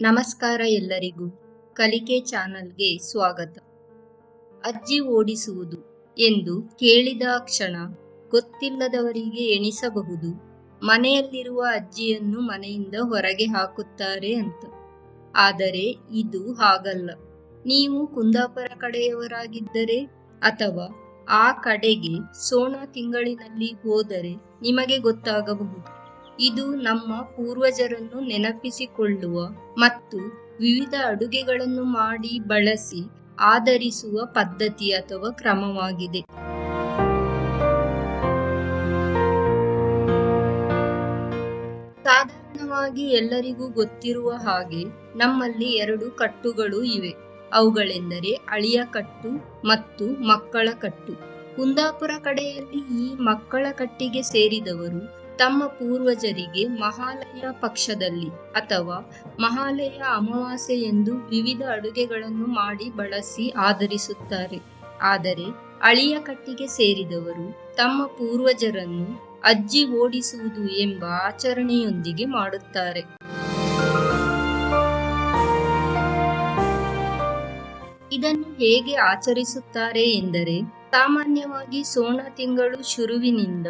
ನಮಸ್ಕಾರ ಎಲ್ಲರಿಗೂ ಕಲಿಕೆ ಚಾನಲ್ಗೆ ಸ್ವಾಗತ. ಅಜ್ಜಿ ಓಡಿಸುವುದು ಎಂದು ಕೇಳಿದ ಕ್ಷಣ ಗೊತ್ತಿಲ್ಲದವರಿಗೆ ಎಣಿಸಬಹುದು. ಮನೆಯಲ್ಲಿರುವ ಅಜ್ಜಿಯನ್ನು ಮನೆಯಿಂದ ಹೊರಗೆ ಹಾಕುತ್ತಾರೆ ಅಂತ. ಆದರೆ ಇದು ಹಾಗಲ್ಲ. ನೀವು ಕುಂದಾಪುರ ಕಡೆಯವರಾಗಿದ್ದರೆ ಅಥವಾ ಆ ಕಡೆಗೆ ಸೋಣ ತಿಂಗಳಿನಲ್ಲಿ ಹೋದರೆ ನಿಮಗೆ ಗೊತ್ತಾಗಬಹುದು. ಇದು ನಮ್ಮ ಪೂರ್ವಜರನ್ನು ನೆನಪಿಸಿಕೊಳ್ಳುವ ಮತ್ತು ವಿವಿಧ ಅಡುಗೆಗಳನ್ನು ಮಾಡಿ ಬಳಸಿ ಆಧರಿಸುವ ಪದ್ಧತಿ ಅಥವಾ ಕ್ರಮವಾಗಿದೆ. ಸಾಧಾರಣವಾಗಿ ಎಲ್ಲರಿಗೂ ಗೊತ್ತಿರುವ ಹಾಗೆ ನಮ್ಮಲ್ಲಿ ಎರಡು ಕಟ್ಟುಗಳು ಇವೆ. ಅವುಗಳೆಂದರೆ ಅಳಿಯ ಕಟ್ಟು ಮತ್ತು ಮಕ್ಕಳ ಕಟ್ಟು. ಕುಂದಾಪುರ ಕಡೆಯಲ್ಲಿ ಈ ಮಕ್ಕಳ ಕಟ್ಟಿಗೆ ಸೇರಿದವರು ತಮ್ಮ ಪೂರ್ವಜರಿಗೆ ಮಹಾಲಯ ಪಕ್ಷದಲ್ಲಿ ಅಥವಾ ಮಹಾಲಯ ಅಮಾವಾಸ್ಯೆ ಎಂದು ವಿವಿಧ ಅಡುಗೆಗಳನ್ನು ಮಾಡಿ ಬಳಸಿ ಆಧರಿಸುತ್ತಾರೆ. ಆದರೆ ಅಳಿಯ ಕಟ್ಟಿಗೆ ಸೇರಿದವರು ತಮ್ಮ ಪೂರ್ವಜರನ್ನು ಅಜ್ಜಿ ಓಡಿಸುವುದು ಎಂಬ ಆಚರಣೆಯೊಂದಿಗೆ ಮಾಡುತ್ತಾರೆ. ಇದನ್ನು ಹೇಗೆ ಆಚರಿಸುತ್ತಾರೆ ಎಂದರೆ, ಸಾಮಾನ್ಯವಾಗಿ ಸೋಣ ತಿಂಗಳು ಶುರುವಿನಿಂದ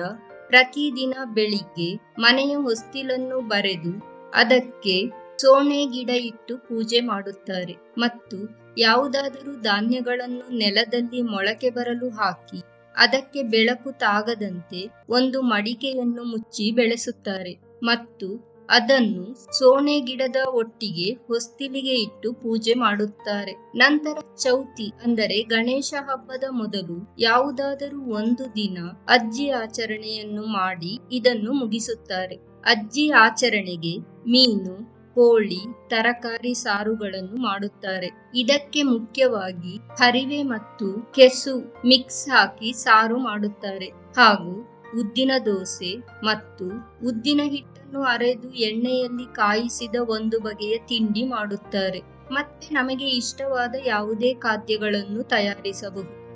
ಪ್ರತಿದಿನ ಬೆಳಿಗ್ಗೆ ಮನೆಯ ಹೊಸ್ತಿಲನ್ನು ಬರೆದು ಅದಕ್ಕೆ ಸೋಣೆ ಗಿಡ ಇಟ್ಟು ಪೂಜೆ ಮಾಡುತ್ತಾರೆ ಮತ್ತು ಯಾವುದಾದರೂ ಧಾನ್ಯಗಳನ್ನು ನೆಲದಲ್ಲಿ ಮೊಳಕೆ ಬರಲು ಹಾಕಿ ಅದಕ್ಕೆ ಬೆಳಕು ತಾಗದಂತೆ ಒಂದು ಮಡಿಕೆಯನ್ನು ಮುಚ್ಚಿ ಬೆಳೆಸುತ್ತಾರೆ ಮತ್ತು ಅದನ್ನು ಸೋಣೆ ಗಿಡದ ಒಟ್ಟಿಗೆ ಹೊಸ್ತಿಲಿಗೆ ಇಟ್ಟು ಪೂಜೆ ಮಾಡುತ್ತಾರೆ. ನಂತರ ಚೌತಿ, ಅಂದರೆ ಗಣೇಶ ಹಬ್ಬದ ಮೊದಲು ಯಾವುದಾದರೂ ಒಂದು ದಿನ ಅಜ್ಜಿ ಆಚರಣೆಯನ್ನು ಮಾಡಿ ಇದನ್ನು ಮುಗಿಸುತ್ತಾರೆ. ಅಜ್ಜಿ ಆಚರಣೆಗೆ ಮೀನು, ಕೋಳಿ, ತರಕಾರಿ ಸಾರುಗಳನ್ನು ಮಾಡುತ್ತಾರೆ. ಇದಕ್ಕೆ ಮುಖ್ಯವಾಗಿ ಹರಿವೆ ಮತ್ತು ಕೆಸು ಮಿಕ್ಸ್ ಹಾಕಿ ಸಾರು ಮಾಡುತ್ತಾರೆ. ಹಾಗೂ ಉದ್ದಿನ ದೋಸೆ ಮತ್ತು ಉದ್ದಿನ ಹಿಟ್ಟನ್ನು ಅರೆದು ಎಣ್ಣೆಯಲ್ಲಿ ಕಾಯಿಸಿದ ಒಂದು ಬಗೆಯ ತಿಂಡಿ ಮಾಡುತ್ತಾರೆ. ಮತ್ತೆ ನಮಗೆ ಇಷ್ಟವಾದ ಯಾವುದೇ ಖಾದ್ಯಗಳನ್ನು ತಯಾರಿಸಬಹುದು.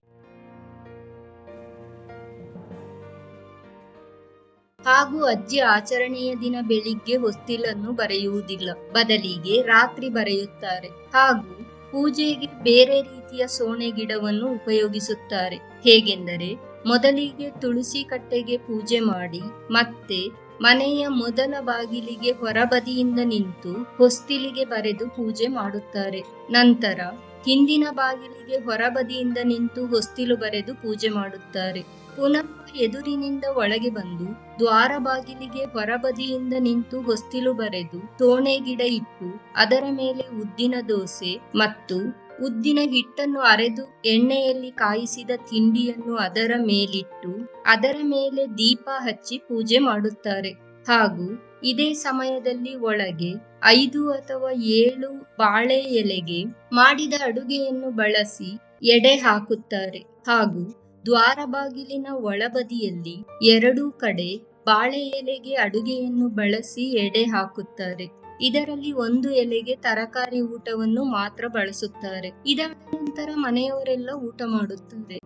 ಹಾಗೂ ಅಜ್ಜಿ ಆಚರಣೆಯ ದಿನ ಬೆಳಿಗ್ಗೆ ಹೊಸ್ತಿಲನ್ನು ಬರೆಯುವುದಿಲ್ಲ. ಬದಲಿಗೆ ರಾತ್ರಿ ಬರೆಯುತ್ತಾರೆ. ಹಾಗೂ ಪೂಜೆಗೆ ಬೇರೆ ರೀತಿಯ ಸೋಣೆ ಗಿಡವನ್ನು ಉಪಯೋಗಿಸುತ್ತಾರೆ. ಹೇಗೆಂದರೆ ಮೊದಲಿಗೆ ತುಳಸಿ ಕಟ್ಟೆಗೆ ಪೂಜೆ ಮಾಡಿ, ಮತ್ತೆ ಮನೆಯ ಮೊದಲ ಬಾಗಿಲಿಗೆ ಹೊರಬದಿಯಿಂದ ನಿಂತು ಹೊಸ್ತಿಲಿಗೆ ಬರೆದು ಪೂಜೆ ಮಾಡುತ್ತಾರೆ. ನಂತರ ಹಿಂದಿನ ಬಾಗಿಲಿಗೆ ಹೊರಬದಿಯಿಂದ ನಿಂತು ಹೊಸ್ತಿಲು ಬರೆದು ಪೂಜೆ ಮಾಡುತ್ತಾರೆ. ಪುನಃ ಎದುರಿನಿಂದ ಒಳಗೆ ಬಂದು ದ್ವಾರ ಬಾಗಿಲಿಗೆ ಹೊರಬದಿಯಿಂದ ನಿಂತು ಹೊಸ್ತಿಲು ಬರೆದು, ತೋಣೆ ಗಿಡ ಇಟ್ಟು, ಅದರ ಮೇಲೆ ಉದ್ದಿನ ದೋಸೆ ಮತ್ತು ಉದ್ದಿನ ಹಿಟ್ಟನ್ನು ಅರೆದು ಎಣ್ಣೆಯಲ್ಲಿ ಕಾಯಿಸಿದ ತಿಂಡಿಯನ್ನು ಅದರ ಮೇಲಿಟ್ಟು ಅದರ ಮೇಲೆ ದೀಪ ಹಚ್ಚಿ ಪೂಜೆ ಮಾಡುತ್ತಾರೆ. ಹಾಗೂ ಇದೇ ಸಮಯದಲ್ಲಿ ಒಳಗೆ ಐದು ಅಥವಾ ಏಳು ಬಾಳೆ ಎಲೆಗೆ ಮಾಡಿದ ಅಡುಗೆಯನ್ನು ಬಳಸಿ ಎಡೆ ಹಾಕುತ್ತಾರೆ. ಹಾಗೂ ದ್ವಾರ ಬಾಗಿಲಿನ ಒಳಬದಿಯಲ್ಲಿ ಎರಡೂ ಕಡೆ ಬಾಳೆ ಎಲೆಗೆ ಅಡುಗೆಯನ್ನು ಬಳಸಿ ಎಡೆ ಹಾಕುತ್ತಾರೆ. ಇದರಲ್ಲಿ ಒಂದು ಎಲೆಗೆ ತರಕಾರಿ ಊಟವನ್ನು ಮಾತ್ರ ಬಳಸುತ್ತಾರೆ. ಇದಾದ ನಂತರ ಮನೆಯವರೆಲ್ಲ ಊಟ ಮಾಡುತ್ತಾರೆ.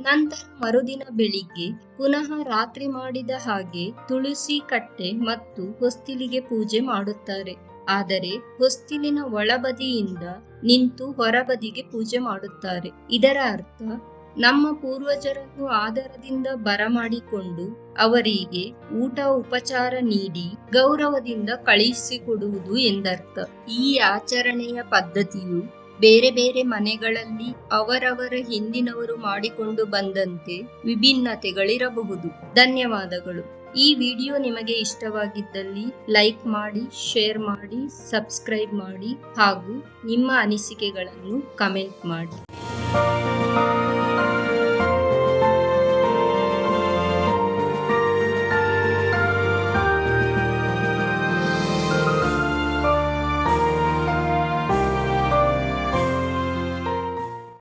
ನಂತರ ಮರುದಿನ ಬೆಳಿಗ್ಗೆ ಪುನಃ ರಾತ್ರಿ ಮಾಡಿದ ಹಾಗೆ ತುಳಸಿ ಕಟ್ಟೆ ಮತ್ತು ಹೊಸ್ತಿಲಿಗೆ ಪೂಜೆ ಮಾಡುತ್ತಾರೆ. ಆದರೆ ಹೊಸ್ತಿಲಿನ ಒಳಬದಿಯಿಂದ ನಿಂತು ಹೊರಬದಿಗೆ ಪೂಜೆ ಮಾಡುತ್ತಾರೆ. ಇದರ ಅರ್ಥ ನಮ್ಮ ಪೂರ್ವಜರನ್ನು ಆಧಾರದಿಂದ ಬರಮಾಡಿಕೊಂಡು ಅವರಿಗೆ ಊಟ ಉಪಚಾರ ನೀಡಿ ಗೌರವದಿಂದ ಕಳುಹಿಸಿಕೊಡುವುದು ಎಂದರ್ಥ. ಈ ಆಚರಣೆಯ ಪದ್ಧತಿಯು ಬೇರೆ ಬೇರೆ ಮನೆಗಳಲ್ಲಿ ಅವರವರ ಹಿಂದಿನವರು ಮಾಡಿಕೊಂಡು ಬಂದಂತೆ ವಿಭಿನ್ನತೆಗಳಿರಬಹುದು. ಧನ್ಯವಾದಗಳು. ಈ ವಿಡಿಯೋ ನಿಮಗೆ ಇಷ್ಟವಾಗಿದ್ದಲ್ಲಿ ಲೈಕ್ ಮಾಡಿ, ಶೇರ್ ಮಾಡಿ, ಸಬ್ಸ್ಕ್ರೈಬ್ ಮಾಡಿ ಹಾಗೂ ನಿಮ್ಮ ಅನಿಸಿಕೆಗಳನ್ನು ಕಮೆಂಟ್ ಮಾಡಿ.